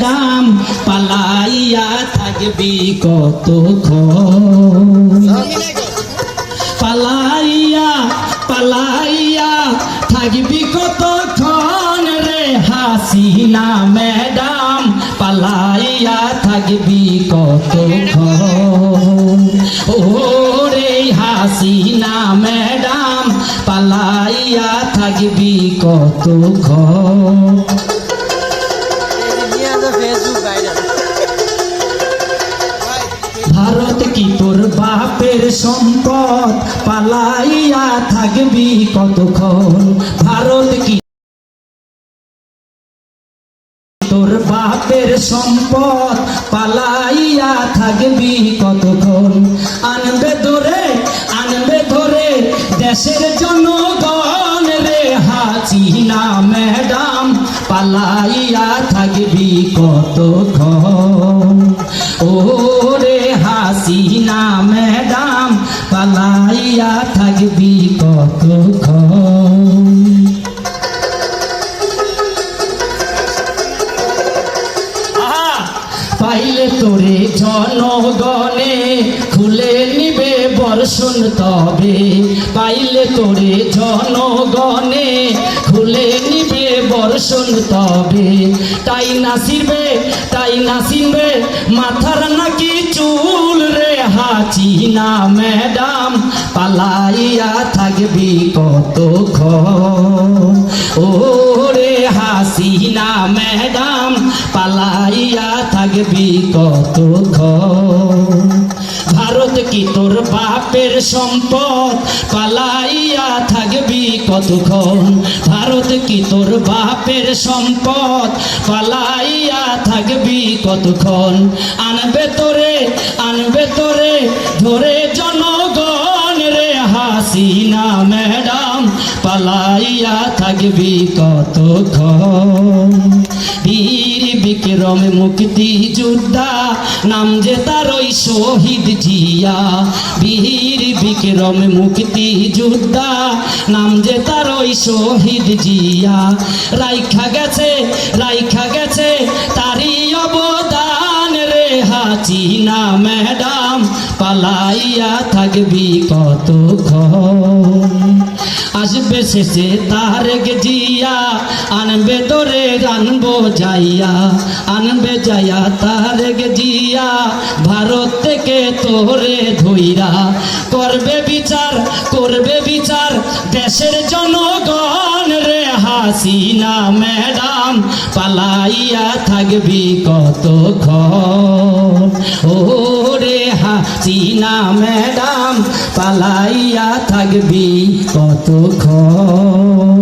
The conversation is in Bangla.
ম্যাডাম পালাইয়া থাকবি কত পালাইয়া পালাইয়া থাকবি কত রে হাসিনা ম্যাডাম? পালাইয়া থাকবি কতক্ষণ? ও রে হাসিনা ম্যাডাম, পালাইয়া থাকবি কত ভাইরাল ভারত কি তোর বাপের সম্পদ? পালাইয়া থাকবি কতক্ষণ? ভারত কি তোর বাপের সম্পদ? পালাইয়া থাকবি কতক্ষণ? আনবে ধরে আনবে ধরে, দেশের জনগণ রে হাসিনা ম্যাডাম কতক্ষণ? ও রে হাসিনা ম্যাডাম, পালাইয়া থাকবি আহা! পাইলে তোরে জনগণে খুলে নিবে বর্ষণ তবে। পাইলে তোরে জনগণে খুলে নিবে বর্ষণ তবে। তাই নাসিবে তাই নাসিবে মাথার নাকি চুল রে হাচি না ম্যাডাম? পালাইয়া থাকবি কতক্ষণ? ও রে হাসিনা ম্যাডাম, পালাইয়া থাকবি কত তোর বাপের সম্পদ পালাইয়া থাকবি কতক্ষণ? ভারত কি তোর বাপের সম্পদ? পালাইয়া থাকবি কতক্ষণ? আনবে তোরে আনবে তোরে, ধরে জনগণ থাকবি কতক্ষণ বীর বিক্রম মুক্তি যোদ্ধা, নাম যে তার ওই শহীদ জিয়া। বীর বিক্রম মুক্তি যোদ্ধা, নাম যে তার ওই শহীদ জিয়া। রাইখা গেছে রাইখা গেছে, তারই অবদান রে হাসিনা ম্যাডাম। পালাইয়া থাকবি কতক্ষণ আসবে শেষে তারেক জিয়া, আনবে তোরে আনব যাইয়া, আনবে যাইয়া তারেক জিয়া, ভারত থেকে তোরে ধইরা। করবে বিচার করবে বিচার, দেশের জনগণ রে হাসিনা ম্যাডাম, পালাইয়া থাকবি কতক্ষণ? ও রে হাসিনা ম্যাডাম পালাইয়া থাকবি কতক্ষণ?